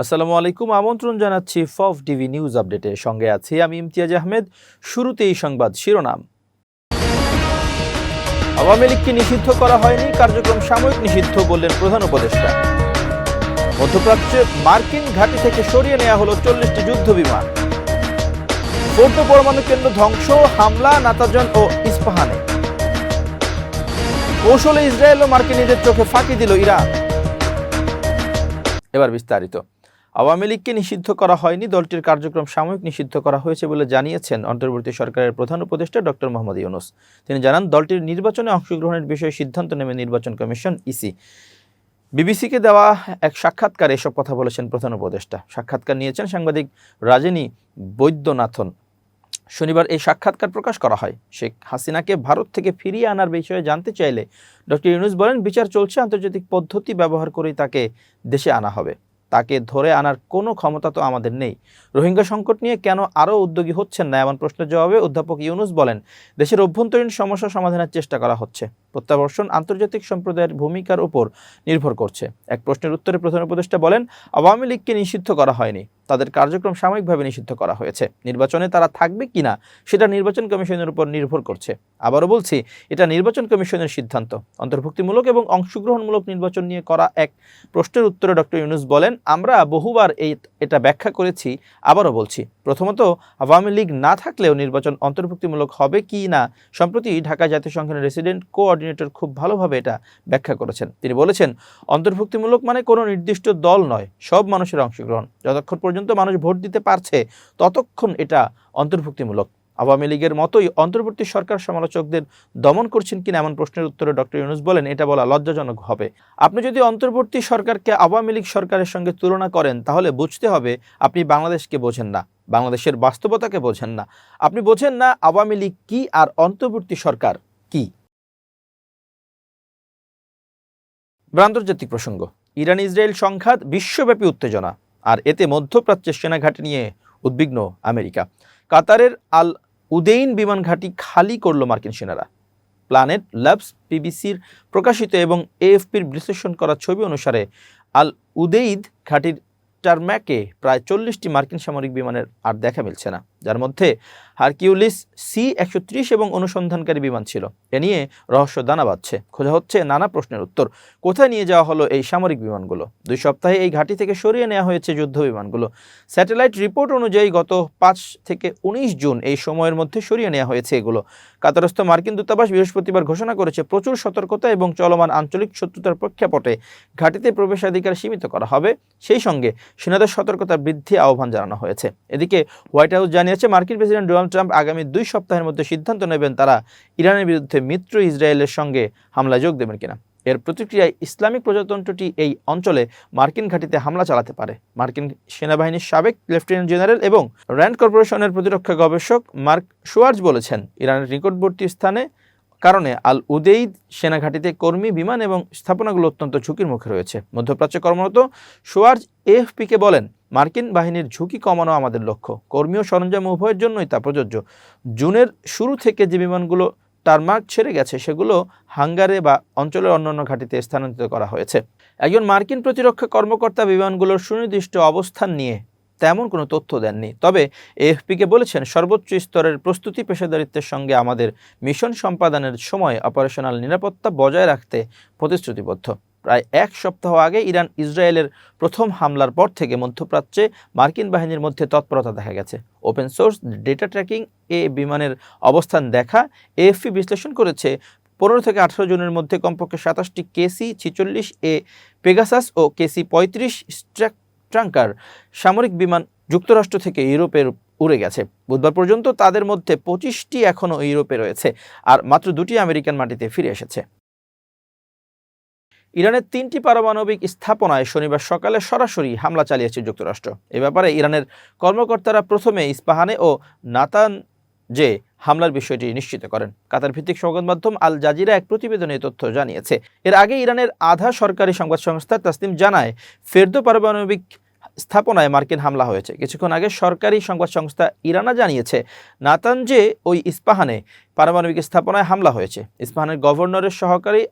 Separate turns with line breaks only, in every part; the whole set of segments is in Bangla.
আসসালামু আলাইকুম, আমন্ত্রণ জানাচ্ছি ফফ টিভি নিউজ আপডেটের সঙ্গে আছি আমি ইমতিয়াজ আহমেদ। শুরুতেই সংবাদ শিরোনাম। আওয়ামী লীগকে নিষিদ্ধ করা হয়নি, কার্যক্রম সাময়িক নিষিদ্ধ বললেন প্রধান উপদেষ্টা। মধ্যপ্রাচ্যে মার্কিন ঘাঁটি থেকে সরিয়ে নেওয়া হলো চল্লিশটি যুদ্ধ বিমান। ফোর্দো পরমাণু কেন্দ্র ধ্বংস, হামলা, নাতাজন ও ইস্পাহানে। কৌশলে ইসরায়েল ও মার্কিনীদের চোখে ফাঁকি দিল ইরান। এবার বিস্তারিত। আওয়ামী লীগকে নিষিদ্ধ করা হয়নি, দলটির কার্যক্রম সাময়িক নিষিদ্ধ করা হয়েছে বলে জানিয়েছেন অন্তর্বর্তী সরকারের প্রধান উপদেষ্টা ডক্টর মোহাম্মদ ইউনুস। তিনি জানান, দলটির নির্বাচনে অংশগ্রহণের বিষয়ে সিদ্ধান্ত নেবে নির্বাচন কমিশন, ইসি। বিবিসিকে দেওয়া এক সাক্ষাৎকারে এসব কথা বলেছেন প্রধান উপদেষ্টা। সাক্ষাৎকার নিয়েছেন সাংবাদিক রাজনী বৈদ্যনাথন। শনিবার এই সাক্ষাৎকার প্রকাশ করা হয়। শেখ হাসিনাকে ভারত থেকে ফিরিয়ে আনার বিষয়ে জানতে চাইলে ডক্টর ইউনুস বলেন, বিচার চলছে, আন্তর্জাতিক পদ্ধতি ব্যবহার করেই তাকে দেশে আনা হবে। তাকে ধরে আনার কোনো ক্ষমতা তো আমাদের নেই। রোহিঙ্গা সংকট নিয়ে কেন আরও উদ্যোগী হচ্ছেন না? এমন প্রশ্নের জবাবে অধ্যাপক ইউনুস বলেন, দেশের অভ্যন্তরীণ সমস্যা সমাধানের চেষ্টা করা হচ্ছে। প্রত্যাবর্ষণ আন্তর্জাতিক সম্প্রদায়ের ভূমিকার উপর নির্ভর করছে। এক প্রশ্নের উত্তরে প্রধান উপদেষ্টা বলেন, আওয়ামী লীগকে নিষিদ্ধ করা হয়নি। তাদের কার্যক্রম সাময়িকভাবে নিষিদ্ধ করা হয়েছে। নির্বাচনে তারা থাকবে কিনা সেটা নির্বাচন কমিশনের উপর নির্ভর করছে। আবারও বলছি, এটা নির্বাচন কমিশনের সিদ্ধান্ত। অন্তর্ভুক্তিমূলক এবং অংশগ্রহণমূলক নির্বাচন নিয়ে করা এক প্রশ্নের উত্তরে ডক্টর ইউনুস বলেন, আমরা বহুবার এই, এটা ব্যাখ্যা করেছি, আবারও বলছি। প্রথমত, আওয়ামী লীগ না থাকলেও নির্বাচন অন্তর্ভুক্তিমূলক হবে কি না, সম্প্রতি ঢাকা জাতীয় রেসিডেন্ট কোঅর্ডিনেটর খুব ভালোভাবে এটা ব্যাখ্যা করেছেন। তিনি বলেছেন, অন্তর্ভুক্তিমূলক মানে কোনো নির্দিষ্ট দল নয়, সব মানুষের অংশগ্রহণ। যতক্ষণ পর্যন্ত মানুষ ভোট দিতে পারছে, ততক্ষণ এটা অন্তর্ভুক্তিমূলক। আওয়ামী লীগের মতোই অন্তর্বর্তী সরকার সমালোচকদের দমন করছেন কিনা এমন প্রশ্নের উত্তরে ডক্টর ইউনুস বলেন, এটা বলা লজ্জাজনক হবে। আপনি যদি অন্তর্বর্তী সরকারকে আওয়ামী লীগ সরকারের সঙ্গে তুলনা করেন, তাহলে বুঝতে হবে আপনি বাংলাদেশকে বোঝেন না, বাংলাদেশের বাস্তবতাকে বোঝেন না। আপনি বোঝেন না আওয়ামী লীগ কী আর অন্তর্বর্তী সরকার কি। আন্তর্জাতিক প্রসঙ্গ ইরান ইসরায়েল সংঘাত বিশ্বব্যাপী উত্তেজনা, আর এতে মধ্যপ্রাচ্যের সেনাঘাটি নিয়ে উদ্বিগ্ন আমেরিকা। কাতারের আল উদেইন বিমান ঘাঁটি খালি করল মার্কিন সেনারা। প্ল্যানেট লাভস পিবিসির প্রকাশিত এবং এএফপির বিশ্লেষণ করা ছবি অনুসারে, আল উদেইদ ঘাঁটির টারম্যাকে প্রায় চল্লিশটি মার্কিন সামরিক বিমানের আর দেখা মিলছে না। যার মধ্যে হারকিউলিস সি একশো ত্রিশ এবং অনুসন্ধানকারী বিমান ছিল। এ নিয়ে রহস্য দানা বাঁধছে। খোঁজা হচ্ছে নানা প্রশ্নের উত্তর। কোথায় নিয়ে যাওয়া হলো এই সামরিক বিমানগুলো? দুই সপ্তাহে এই ঘাঁটি থেকে সরিয়ে নেওয়া হয়েছে যুদ্ধ বিমানগুলো। স্যাটেলাইট রিপোর্ট অনুযায়ী গত পাঁচ থেকে উনিশ জুন এই সময়ের মধ্যে সরিয়ে নেওয়া হয়েছে এগুলো। কাতারস্থ মার্কিন দূতাবাস বৃহস্পতিবার ঘোষণা করেছে, প্রচুর সতর্কতা এবং চলমান আঞ্চলিক শত্রুতার প্রেক্ষাপটে ঘাঁটিতে প্রবেশাধিকার সীমিত করা হবে। সেই সঙ্গে সেনাদের সতর্কতা বৃদ্ধি আহ্বান জানানো হয়েছে। এদিকে হোয়াইট হাউস জানিয়েছে, মার্কিন প্রেসিডেন্ট ডোনাল্ড ট্রাম্প আগামী দুই সপ্তাহের মধ্যে সিদ্ধান্ত নেবেন তারা ইরানের বিরুদ্ধে মিত্র ইসরায়েলের সঙ্গে হামলায় যোগ দেবেন কিনা। এর প্রতিক্রিয়ায় ইসলামিক প্রজাতন্ত্রটি এই অঞ্চলে মার্কিন ঘাঁটিতে হামলা চালাতে পারে। মার্কিন সেনাবাহিনীর সাবেক লেফটেন্যান্ট জেনারেল এবং র্যান্ড কর্পোরেশনের প্রতিরক্ষা গবেষক মার্ক শুয়ার্জ বলেছেন, ইরানের নিকটবর্তী স্থানে কারণে আল উদেইদ সেনাঘাটিতে কর্মী, বিমান এবং স্থাপনাগুলো অত্যন্ত ঝুঁকির মুখে রয়েছে। মধ্যপ্রাচ্যে কর্মরত শুয়ার্জ এএফপিকে বলেন মার্কিন বাহিনীর ঝুঁকি কমানো আমাদের লক্ষ্য। কর্মী ও সরঞ্জাম উভয়ের জন্যই তা প্রযোজ্য। জুনের শুরু থেকে যে বিমানগুলো টারমার্ক ছেড়ে গেছে, সেগুলো হাঙ্গারে বা অঞ্চলের অন্যান্য ঘাঁটিতে স্থানান্তরিত করা হয়েছে। একজন মার্কিন প্রতিরক্ষা কর্মকর্তা বিমানগুলোর সুনির্দিষ্ট অবস্থান নিয়ে তেমন কোনো তথ্য দেননি। তবে এএফপিকে বলেছেন, সর্বোচ্চ স্তরের প্রস্তুতি পেশাদারিত্বের সঙ্গে আমাদের মিশন সম্পাদনের সময় অপারেশনাল নিরাপত্তা বজায় রাখতে প্রতিশ্রুতিবদ্ধ। প্রায় এক সপ্তাহ আগে ইরান ইসরায়েলের প্রথম হামলার পর থেকে মধ্যপ্রাচ্যে মার্কিন বাহিনীর মধ্যে তৎপরতা দেখা গেছে। ওপেন সোর্স ডেটা ট্র্যাকিং এ বিমানের অবস্থান দেখা এএফপি বিশ্লেষণ করেছে, পনেরো থেকে আঠারো জনের মধ্যে কমপক্ষে সাতাশটি কেসি, ছিচল্লিশ এ পেগাসাস ও কেসি পঁয়ত্রিশ স্ট্রাক ট্রাঙ্কার সামরিক বিমান যুক্তরাষ্ট্র থেকে ইউরোপের উড়ে গেছে। বুধবার পর্যন্ত তাদের মধ্যে পঁচিশটি এখনও ইউরোপে রয়েছে, আর মাত্র দুটি আমেরিকান মাটিতে ফিরে এসেছে। ইরানের তিনটি পারমাণবিক স্থাপনায় শনিবার সকালে সরাসরি হামলা চালিয়েছে যুক্তরাষ্ট্র। এ ব্যাপারে ইরানের কর্মকর্তারা প্রথমে ইস্পাহানে ও নাতান যে হামলার বিষয়টি নিশ্চিত করেন। কাতার ভিত্তিক সংবাদ মাধ্যম আল জাজিরা এক প্রতিবেদনে তথ্য জানিয়েছে। এর আগে ইরানের আধা সরকারি সংবাদ সংস্থা তাসনিম জানায়, ফেরদো পারমাণবিক স্থাপনায় মার্কিন হামলা হয়েছে। কিছুক্ষণ আগে সরকারি সংবাদ সংস্থা ইরানা জানিয়েছে, নাতানজে ওই ইস্পাহানে পারমাণবিক স্থাপনায় হামলা হয়েছে। ইস্পাহানের গভর্নরের সহকারী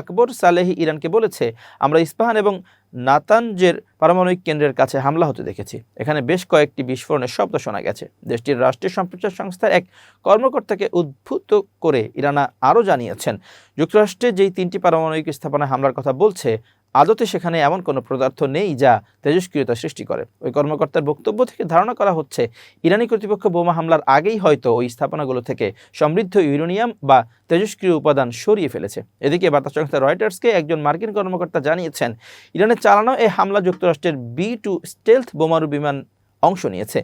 আকবর সালেহি ইরানকে বলেছে, আমরা ইস্পাহান এবং নাতানজের পারমাণবিক কেন্দ্রের কাছে হামলা হতে দেখেছি। এখানে বেশ কয়েকটি বিস্ফোরণের শব্দ শোনা গেছে। দেশটির রাষ্ট্রীয় সম্প্রচার সংস্থার এক কর্মকর্তাকে উদ্ভূত করে ইরানা আরও জানিয়েছেন, যুক্তরাষ্ট্রে যেই তিনটি পারমাণবিক স্থাপনায় হামলার কথা বলছে আদতে সেখানে এমন কোনো পদার্থ নেই যা তেজস্ক্রিয়তা সৃষ্টি করে। ওই কর্মকর্তার বক্তব্য থেকে ধারণা করা হচ্ছে, ইরানি কর্তৃপক্ষ বোমা হামলার আগেই হয়তো ওই স্থাপনাগুলো থেকে সমৃদ্ধ ইউরেনিয়াম বা তেজস্ক্রিয় উপাদান সরিয়ে ফেলেছে। এদিকে বার্তা সংস্থা রয়টার্সকে একজন মার্কিন কর্মকর্তা জানিয়েছেন ইরানের চালানো এই হামলা যুক্তরাষ্ট্রের বি টু স্টেলথ বোমারু বিমান অংশ নিয়েছে।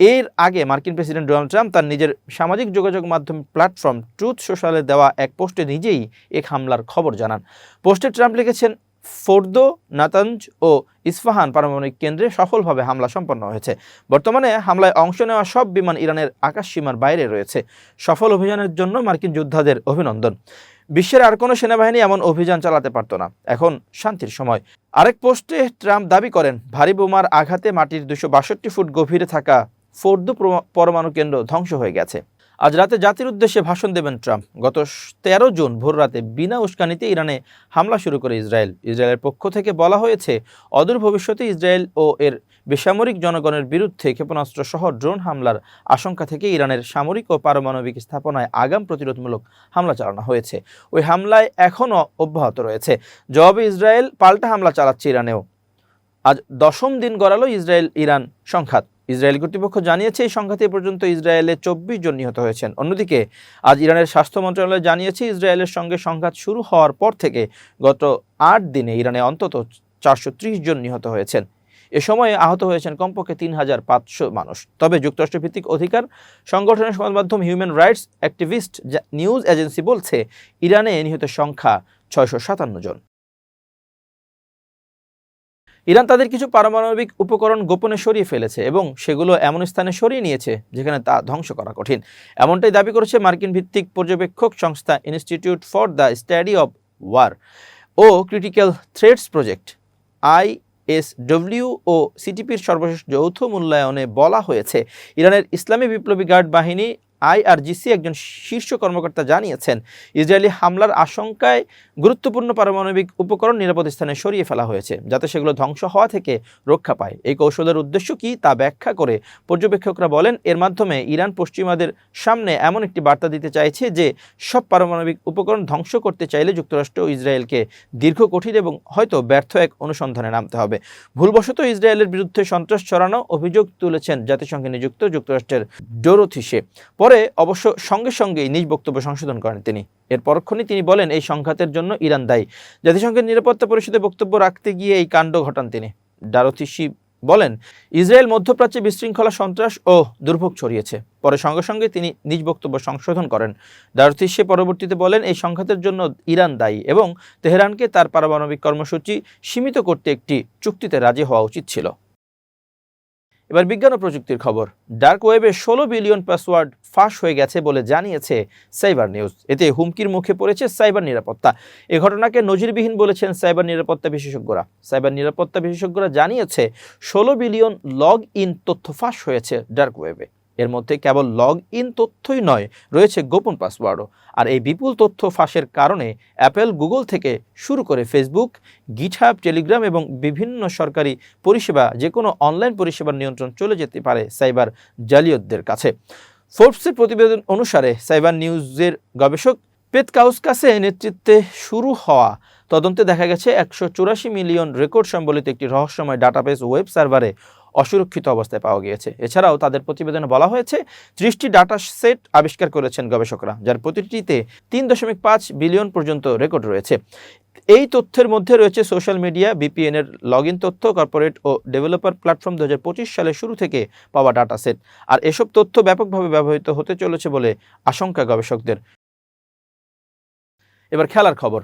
এর আগে মার্কিন প্রেসিডেন্ট ডোনাল্ড ট্রাম্প তার নিজের সামাজিক যোগাযোগ মাধ্যম প্ল্যাটফর্ম ট্রুথ সোশ্যালে দেওয়া এক পোস্টে নিজেই এক হামলার খবর জানান। পোস্টে ট্রাম্প লিখেছেন ফোর্দো নাতাঞ্জ ও ইস্ফাহান পারমাণবিক কেন্দ্রে সফলভাবে হামলা সম্পন্ন হয়েছে। বর্তমানে হামলায় অংশ নেওয়া সব বিমান ইরানের আকাশ সীমার বাইরে রয়েছে। সফল অভিযানের জন্য মার্কিন যোদ্ধাদের অভিনন্দন। বিশ্বের আর কোনো সেনাবাহিনী এমন অভিযান চালাতে পারত না। এখন শান্তির সময়। আরেক পোস্টে ট্রাম্প দাবি করেন, ভারী বোমার আঘাতে মাটির দুশো ফুট গভীরে থাকা ফোর্দো পরমাণু কেন্দ্র ধ্বংস হয়ে গেছে। আজ রাতে জাতির উদ্দেশ্যে ভাষণ দেবেন ট্রাম্প। গত তেরো জুন ভোর রাতে বিনা উস্কানিতে ইরানে হামলা শুরু করে ইসরায়েল। ইসরায়েলের পক্ষ থেকে বলা হয়েছে, অদূর ভবিষ্যতে ইসরায়েল ও এর বেসামরিক জনগণের বিরুদ্ধে ক্ষেপণাস্ত্র সহ ড্রোন হামলার আশঙ্কা থেকে ইরানের সামরিক ও পারমাণবিক স্থাপনায় আগাম প্রতিরোধমূলক হামলা চালানো হয়েছে। ওই হামলায় এখনও অব্যাহত রয়েছে। জবাবে ইসরায়েল পাল্টা হামলা চালাচ্ছে ইরানেও। আজ দশম দিন গড়ালো ইসরায়েল ইরান সংঘাত। ইসরায়েল কর্তৃপক্ষ জানিয়েছে, এই সংঘাতে পর্যন্ত ইসরায়েলে চব্বিশ জন নিহত হয়েছেন। অন্যদিকে, আজ ইরানের স্বাস্থ্য মন্ত্রণালয় জানিয়েছে, ইসরায়েলের সঙ্গে সংঘাত শুরু হওয়ার পর থেকে গত আট দিনে ইরানে অন্তত চারশো ত্রিশ জন নিহত হয়েছেন। এ সময়ে আহত হয়েছেন কমপক্ষে তিন হাজার পাঁচশো মানুষ। তবে যুক্তরাষ্ট্রভিত্তিক অধিকার সংগঠনের সংবাদ মাধ্যম human rights activist news agency বলছে, ইরানে নিহতের সংখ্যা ছয়শো সাতান্ন জন। ইরান তাদের কিছু পারমাণবিক উপকরণ গোপনে সরিয়ে ফেলেছে এবং সেগুলো এমন স্থানে সরিয়ে নিয়েছে যেখানে তা ধ্বংস করা কঠিন। এমনটাই দাবি করেছে মার্কিন ভিত্তিক পর্যবেক্ষক সংস্থা institute for the study of war O critical threats project I S W ও সিটিপির সর্বশেষ যৌথ মূল্যায়নে বলা হয়েছে। ইরানের ইসলামী বিপ্লবী গার্ড বাহিনী আইআরজিসি একজন শীর্ষ কর্মকর্তা জানিয়েছেন, ইসরায়েলি হামলার আশঙ্কায় গুরুত্বপূর্ণ পারমাণবিক উপকরণ নিরাপদ স্থানে সরিয়ে ফেলা হয়েছে, যাতে সেগুলো ধ্বংস হওয়া থেকে রক্ষা পায়। এই কৌশলের উদ্দেশ্য কি তা ব্যাখ্যা করে পর্যবেক্ষকরা বলেন, এর মাধ্যমে ইরান পশ্চিমাদের সামনে এমন একটি বার্তা দিতে চাইছে যে, সব পারমাণবিক উপকরণ ধ্বংস করতে চাইলে যুক্তরাষ্ট্র ইসরায়েলকে দীর্ঘ, কঠিন এবং হয়তো ব্যর্থ এক অনুসন্ধানে নামতে হবে। ভুলবশত ইসরায়েলের বিরুদ্ধে সন্ত্রাস ছড়ানো অভিযোগ তুলেছেন জাতিসংঘে নিযুক্ত যুক্তরাষ্ট্রের ডোরোথিসে। পরে অবশ্য সঙ্গে সঙ্গেই নিজ বক্তব্য সংশোধন করেন তিনি। এর পরক্ষণেই তিনি বলেন, এই সংঘাতের জন্য ইরান দায়ী। জাতিসংঘের নিরাপত্তা পরিষদে বক্তব্য রাখতে গিয়ে এই কাণ্ড ঘটান তিনি। ডারোথিসি বলেন, ইসরায়েল মধ্যপ্রাচ্যে বিশৃঙ্খলা, সন্ত্রাস ও দুর্ভোগ ছড়িয়েছে। পরে সঙ্গে সঙ্গে তিনি নিজ বক্তব্য সংশোধন করেন। দারথিসে পরবর্তীতে বলেন, এই সংঘাতের জন্য ইরান দায়ী এবং তেহরানকে তার পারমাণবিক কর্মসূচি সীমিত করতে একটি চুক্তিতে রাজি হওয়া উচিত ছিল। এবার বিজ্ঞান ও প্রযুক্তির খবর। ডার্ক ওয়েবে ষোলো বিলিয়ন পাসওয়ার্ড ফাঁস হয়ে গেছে বলে জানিয়েছে সাইবার নিউজ। এতে হুমকির মুখে পড়েছে সাইবার নিরাপত্তা। এ ঘটনাকে নজিরবিহীন বলেছেন সাইবার নিরাপত্তা বিশেষজ্ঞরা। সাইবার নিরাপত্তা বিশেষজ্ঞরা জানিয়েছে, ষোলো বিলিয়ন লগ ইন তথ্য ফাঁস হয়েছে ডার্ক ওয়েবে। এর মধ্যে কেবল লগ ইন তথ্যই নয়, রয়েছে গোপন পাসওয়ার্ডও আর এই বিপুল তথ্য ফাঁসের কারণে অ্যাপেল গুগল থেকে শুরু করে ফেসবুক গিটহাব টেলিগ্রাম এবং বিভিন্ন সরকারি পরিষেবা যে কোনো অনলাইন পরিষেবার নিয়ন্ত্রণ চলে যেতে পারে সাইবার জালিয়তদের কাছে। ফোর্বসের প্রতিবেদন অনুসারে সাইবার নিউজের গবেষক পেতকাউসকাসে নেতৃত্বে শুরু হওয়া তদন্তে দেখা গেছে একশো চুরাশি মিলিয়ন রেকর্ড সম্বলিত একটি রহস্যময় ডাটাবেস ওয়েব সার্ভারে অসুরক্ষিত অবস্থায় পাওয়া গিয়েছে। এছাড়াও তাদের প্রতিবেদনে বলা হয়েছে, ত্রিশটি ডাটা সেট আবিষ্কার করেছেন গবেষকরা, যার প্রতিটিতে তিন দশমিক পাঁচ বিলিয়ন পর্যন্ত রেকর্ড রয়েছে। এই তথ্যের মধ্যে রয়েছে সোশ্যাল মিডিয়া বিপিএন এর লগ তথ্য, কর্পোরেট ও ডেভেলপার প্ল্যাটফর্ম দু সালের শুরু থেকে পাওয়া ডাটা সেট। আর এসব তথ্য ব্যাপকভাবে ব্যবহৃত হতে চলেছে বলে আশঙ্কা গবেষকদের। এবার খেলার খবর।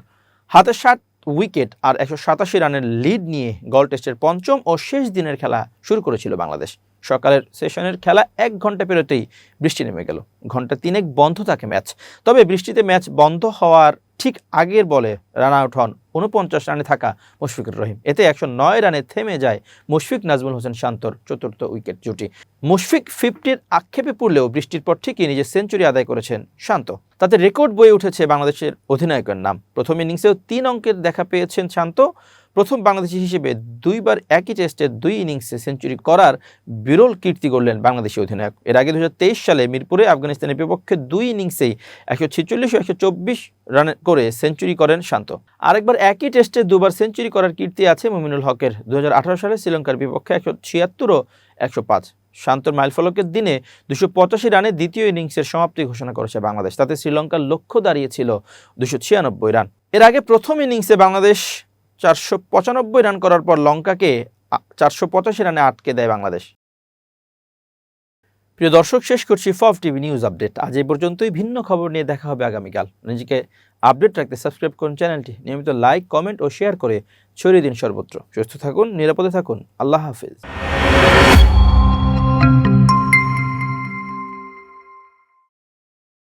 হাতে ষাট উইকেট আর একশো সাতাশি রানের লিড নিয়ে গল টেস্টের পঞ্চম ও শেষ দিনের খেলা শুরু করেছিল বাংলাদেশ। সকালের সেশনের খেলা এক ঘণ্টা পেরোতেই বৃষ্টি নেমে গেল। ঘণ্টা তিনেক বন্ধ থাকে ম্যাচ। তবে বৃষ্টিতে ম্যাচ বন্ধ হওয়ার ঠিক আগের বলে রান আউট হন উনপঞ্চাশ রানে থাকা মুশফিকুর রহিম। এতে একশো নয় রানে থেমে যায় মুশফিক নাজমুল হোসেন শান্তর চতুর্থ উইকেট জুটি। মুশফিক ফিফটির আক্ষেপে পড়লেও বৃষ্টির পর ঠিকই নিজের সেঞ্চুরি আদায় করেছেন শান্ত। তাতে রেকর্ড বয়ে উঠেছে বাংলাদেশের অধিনায়কের নাম। প্রথম ইনিংসেও তিন অঙ্কের দেখা পেয়েছেন শান্ত। প্রথম বাংলাদেশি হিসেবে দুইবার একই টেস্টে দুই ইনিংসে সেঞ্চুরি করার বিরল কীর্তি করলেন বাংলাদেশি অধিনায়ক। এর আগে দু হাজার তেইশ সালে মিরপুরে আফগানিস্তানের বিপক্ষে দুই ইনিংসেই একশো ছেচল্লিশ ও একশো চব্বিশ রান করে সেঞ্চুরি করেন শান্ত। আরেকবার একই টেস্টে দুবার সেঞ্চুরি করার কীর্তি আছে মুমিনুল হকের। দুই হাজার আঠারো সালে শ্রীলঙ্কার বিপক্ষে একশো ছিয়াত্তর ও একশো পাঁচ। শান্তর মাইলফলকের দিনে দুশো পঁচাশি রানে দ্বিতীয় ইনিংসের সমাপ্তি ঘোষণা করেছে বাংলাদেশ। তাতে শ্রীলঙ্কার লক্ষ্য দাঁড়িয়েছিল দুশো ছিয়ানব্বই রান। এর আগে প্রথম ইনিংসে বাংলাদেশ চারশো পঁচানব্বই রান করার পর লঙ্কাকে চারশো পঁচাশি রানে আটকে দেয় বাংলাদেশ। প্রিয় দর্শক, শেষ করছি ফফ টিভি নিউজ আপডেট। আজ এই পর্যন্তই। ভিন্ন খবর নিয়ে দেখা হবে আগামীকাল। নিজেকে আপডেট রাখতে সাবস্ক্রাইব করুন চ্যানেলটি। নিয়মিত লাইক, কমেন্ট ও শেয়ার করে ছড়িয়ে দিন সর্বত্র। সুস্থ থাকুন, নিরাপদে থাকুন। আল্লাহ হাফিজ।